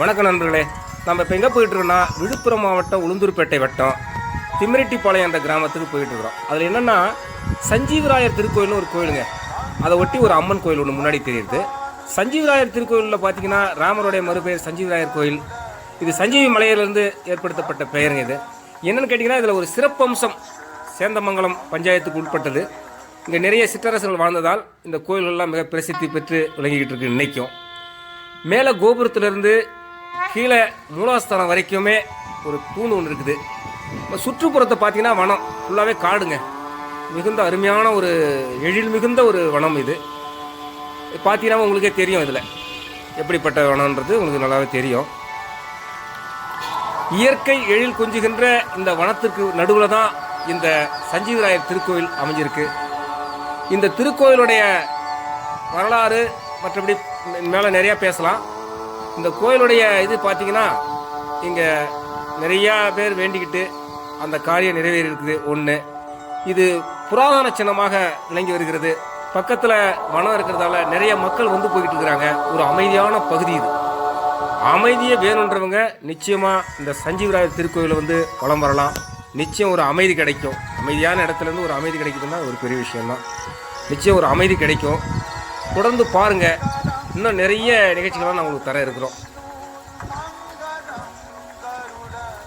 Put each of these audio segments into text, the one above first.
வணக்கம் நண்பர்களே. நம்ம இப்போ எங்கே போயிட்டுருக்கோம்னா விழுப்புரம் மாவட்டம் உளுந்தூர்பேட்டை வட்டம். திமிரெட்டிப்பாளையம் அந்த கிராமத்துக்கு போயிட்டு இருக்கிறோம் அதில் என்னென்னா சஞ்சீவராயர் திருக்கோயில்னு ஒரு கோயிலுங்க. அதை ஒட்டி ஒரு அம்மன் கோயில் ஒன்று முன்னாடி தெரியுது. சஞ்சீவராயர் திருக்கோயிலில் பார்த்தீங்கன்னா ராமருடைய மறுபெயர் சஞ்சீவராயர் கோயில். இது சஞ்சீவி மலையிலிருந்து ஏற்படுத்தப்பட்ட பெயருங்க இது. என்னென்னு கேட்டிங்கன்னா இதில் ஒரு சிறப்பம்சம் சேந்தமங்கலம் பஞ்சாயத்துக்கு உட்பட்டது. இங்கே நிறைய சிற்றரசர்கள் வாழ்ந்ததால் இந்த கோயில்கள்லாம் மிக பிரசித்தி பெற்று விளங்கிக்கிட்டு இருக்கு நினைக்கும் மேலே கோபுரத்திலிருந்து கீழே மூலாஸ்தானம் வரைக்குமே ஒரு தூண் ஒன்று இருக்குது. இப்போ சுற்றுப்புறத்தை பார்த்தீங்கன்னா வனம். ஃபுல்லாகவே காடுங்க. மிகுந்த அருமையான ஒரு எழில் மிகுந்த ஒரு வனம் இது. பார்த்தீங்கன்னா உங்களுக்கே தெரியும் இதில். எப்படிப்பட்ட வனம்ன்றது உங்களுக்கு நல்லாவே தெரியும். இயற்கை எழில் கொஞ்சுகின்ற இந்த வனத்திற்கு நடுவில் தான் இந்த சஞ்சீவராயர் திருக்கோயில் அமைஞ்சிருக்கு. இந்த திருக்கோயிலுடைய வரலாறு மற்றபடி மேலே நிறையா பேசலாம். இந்த கோயிலுடைய இது பார்த்தீங்கன்னா இங்கே நிறையா பேர் வேண்டிக்கிட்டு அந்த காரியம் நிறைவேறி இருக்குது ஒன்று இது புராதன சின்னமாக விளங்கி வருகிறது. பக்கத்தில் மனம் இருக்கிறதால நிறைய மக்கள் வந்து போய்கிட்டு இருக்கிறாங்க. ஒரு அமைதியான பகுதி இது. அமைதியை வேணுன்றவங்க நிச்சயமாக இந்த சஞ்சீவராயர் திருக்கோயிலில் வந்து வளம் வரலாம். நிச்சயம் ஒரு அமைதி கிடைக்கும். அமைதியான இடத்துல இருந்து ஒரு அமைதி கிடைக்குதுன்னா ஒரு பெரிய விஷயம்தான். நிச்சயம் ஒரு அமைதி கிடைக்கும். தொடர்ந்து பாருங்கள் இன்னும் நிறைய நிகழ்ச்சிகள்லாம் நான் உங்களுக்கு தர இருக்கிறோம்.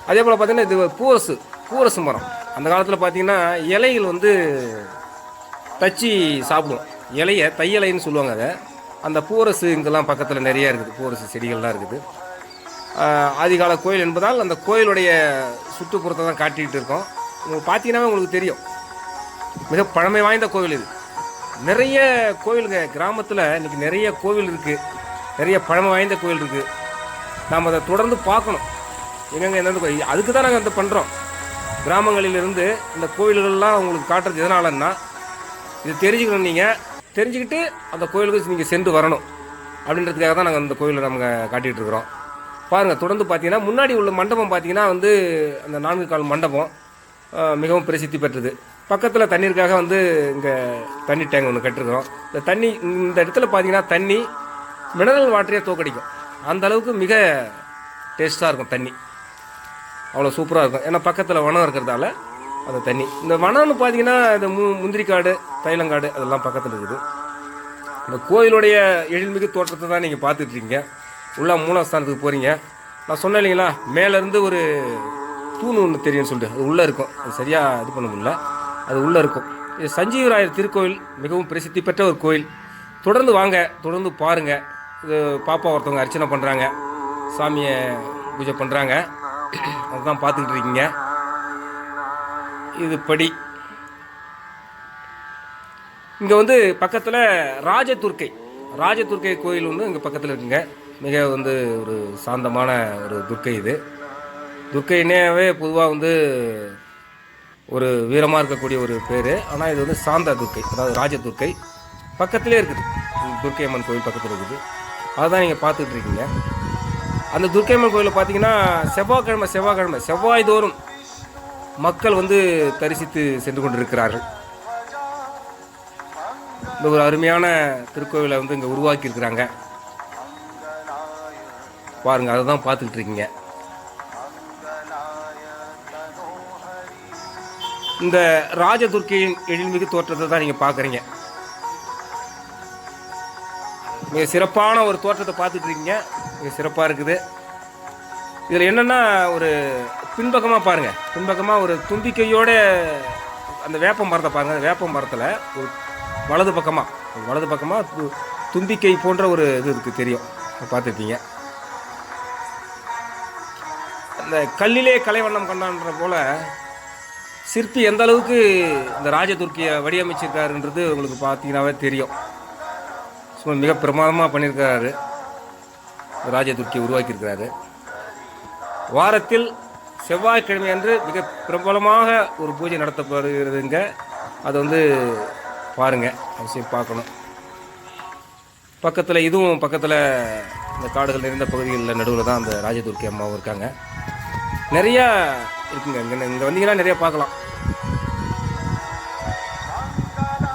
அதே போல் பார்த்தீங்கன்னா இது பூரசு பூரசு மரம். அந்த காலத்தில் பார்த்தீங்கன்னா இலைகள் வந்து தச்சு சாப்பிடும் இலைய தையலைன்னு சொல்லுவாங்க அதை. அந்த பூரசு இங்கெல்லாம் பக்கத்தில் நிறைய இருக்குது. பூரசு செடிகள்லாம் இருக்குது. ஆதிகால கோயில் என்பதால் அந்த கோயிலுடைய சுற்றுப்புறத்தை தான் காட்டிக்கிட்டு இருக்கோம். உங்களுக்கு பார்த்தீங்கன்னா உங்களுக்கு தெரியும். மிக பழமை வாய்ந்த கோவில் இது. நிறைய கோவிலுங்க. கிராமத்தில் இன்றைக்கி நிறைய கோவில் இருக்குது நிறைய பழமை வாய்ந்த கோவில் இருக்குது நாம் அதை தொடர்ந்து பார்க்கணும். எங்கெங்க எந்தெந்த கோயில் அதுக்கு தான் நாங்கள் அதை பண்ணுறோம் கிராமங்களிலிருந்து இந்த கோவில்கள்லாம் உங்களுக்கு காட்டுறது எதனாலன்னா இது தெரிஞ்சுக்கணும் நீங்கள் தெரிஞ்சுக்கிட்டு அந்த கோயிலுக்கு நீங்கள் சென்று வரணும். அப்படின்றதுக்காக தான் நாங்கள் அந்த கோயிலை நம்ம காட்டிகிட்டு இருக்கிறோம். பாருங்கள் தொடர்ந்து பார்த்தீங்கன்னா முன்னாடி உள்ள மண்டபம் பார்த்தீங்கன்னா வந்து அந்த நான்கு கால் மண்டபம் மிகவும் பிரசித்தி பெற்றது. பக்கத்தில் தண்ணீருக்காக வந்து இங்கே தண்ணி டேங்க் ஒன்று கட்டிருக்கிறோம் இந்த தண்ணி இந்த இடத்துல பார்த்தீங்கன்னா தண்ணி மினரல் வாட்டரே தோக்கடிக்கும். அந்த அளவுக்கு மிக டேஸ்ட்டாக இருக்கும் தண்ணி. அவ்வளோ சூப்பராக இருக்கும். ஏன்னா பக்கத்தில் வனம் இருக்கிறதால அந்த தண்ணி. இந்த வனம்னு பார்த்தீங்கன்னா இந்த மு முந்திரிக்காடு தைலங்காடு அதெல்லாம் பக்கத்தில் இருக்குது. இந்த கோயிலுடைய எழில்மிகு தோற்றத்தை தான் நீங்கள் பார்த்துட்ருக்கீங்க. உள்ளே உள்ள மூலஸ்தானத்துக்கு போகிறீங்க நான் சொன்னேன் இல்லைங்களா மேலேருந்து ஒரு தூண் ஒன்று தெரியும்னு சொல்லிட்டு. அது உள்ளே இருக்கும். அது சரியாக இது பண்ண முடியல. அது உள்ளே இருக்கும். இது சஞ்சீவராயர் திருக்கோயில் மிகவும் பிரசித்தி பெற்ற ஒரு கோயில் தொடர்ந்து வாங்க தொடர்ந்து பாருங்கள் இது பாப்பா ஒருத்தவங்க அர்ச்சனை பண்ணுறாங்க சாமியை பூஜை பண்ணுறாங்க அதுதான் பார்த்துக்கிட்டு இருக்கீங்க. இது படி. இங்கே வந்து பக்கத்தில் ராஜதுர்க்கை. ராஜதுர்க்கை கோயில் ஒன்று இங்கே பக்கத்தில் இருக்குங்க. மிக வந்து ஒரு சாந்தமான ஒரு துர்க்கை இது. துர்க்கைனாவே பொதுவாக வந்து ஒரு வீரமாக இருக்கக்கூடிய ஒரு பேர். ஆனால் இது வந்து சாந்த துர்க்கை அதாவது ராஜதுர்க்கை பக்கத்திலே இருக்குது. துர்க்கை அம்மன் கோயில் பக்கத்தில் இருக்குது. அதுதான் நீங்கள் பார்த்துட்டு இருக்கீங்க. அந்த துர்க்கை அம்மன் கோயிலில் பார்த்தீங்கன்னா செவ்வாய்க்கிழமை செவ்வாய்க்கிழமை செவ்வாய் தோறும் மக்கள் வந்து தரிசித்து சென்று கொண்டிருக்கிறார்கள். இந்த ஒரு அருமையான திருக்கோவிலை வந்து இங்கே உருவாக்கியிருக்கிறாங்க. பாருங்கள் அதை தான் பார்த்துக்கிட்டு இருக்கீங்க. இந்த ராஜதுர்க்கையின் எழில்மிகு தோற்றத்தை தான் நீங்கள் பார்க்குறீங்க மிக சிறப்பான ஒரு தோற்றத்தை பார்த்துட்டு இருக்கீங்க. மிக சிறப்பாக இருக்குது. இதில் என்னென்னா ஒரு பின்பக்கமாக பாருங்கள் பின்பக்கமாக ஒரு தும்பிக்கையோட அந்த வேப்ப மரத்தை பாருங்கள் அந்த வேப்ப மரத்தில் ஒரு வலது பக்கமாக வலது பக்கமாக து- தும்பிக்கை போன்ற ஒரு இது இருக்குது தெரியும். பார்த்துருப்பீங்க அந்த கல்லிலே கலைவண்ணம் கண்டான்ற போல் சிற்பி எந்த அளவுக்கு இந்த ராஜதுர்க்கியை வடிவமைச்சிருக்காருன்றது உங்களுக்கு பார்த்தீங்கன்னாவே தெரியும். சும்மா மிக பிரமாதமாக பண்ணியிருக்கிறாரு ராஜதுர்க்கியை உருவாக்கியிருக்கிறாரு. வாரத்தில் செவ்வாய்க்கிழமை அன்று மிக பிரபலமாக ஒரு பூஜை நடத்தப்படுகிறதுங்க. அது வந்து பாருங்க. அவசியம் பார்க்கணும். பக்கத்தில் இதுவும் பக்கத்தில் இந்த காடுகள் நிறைந்த பகுதிகளில் நடுவில் தான் அந்த ராஜதுர்க்கி அம்மாவும் இருக்காங்க. நிறையா இருக்குங்க. இங்கே இங்கே வந்தீங்கன்னா நிறைய பார்க்கலாம்.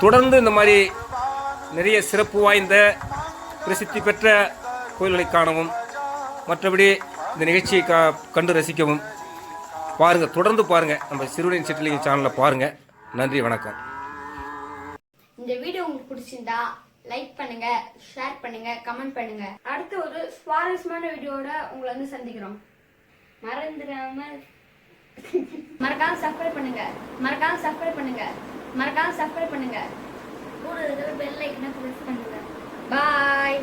தொடர்ந்து இந்த மாதிரி நிறைய சிறப்பு வாய்ந்த பிரசித்தி பெற்ற கோயில்களை காணவும் மற்றபடி இந்த நிகழ்ச்சியை கா கண்டு ரசிக்கவும் பாருங்கள் தொடர்ந்து பாருங்கள் நம்ம சிறுவனின் சிற்றலிங்க சேனலில் பாருங்கள் நன்றி வணக்கம். இந்த வீடியோ உங்களுக்கு பிடிச்சிருந்தா லைக் பண்ணுங்க ஷேர் பண்ணுங்க கமெண்ட் பண்ணுங்க. அடுத்த ஒரு சுவாரஸ்யமான வீடியோட உங்களை வந்து சந்திக்கிறோம். மறந்துடாம. மறக்காம சப்ஸ்கிரைப் பண்ணுங்க. மறக்காம சப்ஸ்கிரைப் பண்ணுங்க. மறக்காம சப்ஸ்கிரைப் பண்ணுங்க. கூட இருக்கிற பெல் ஐக்கனை ப்ரெஸ் பண்ணுங்க. பாய்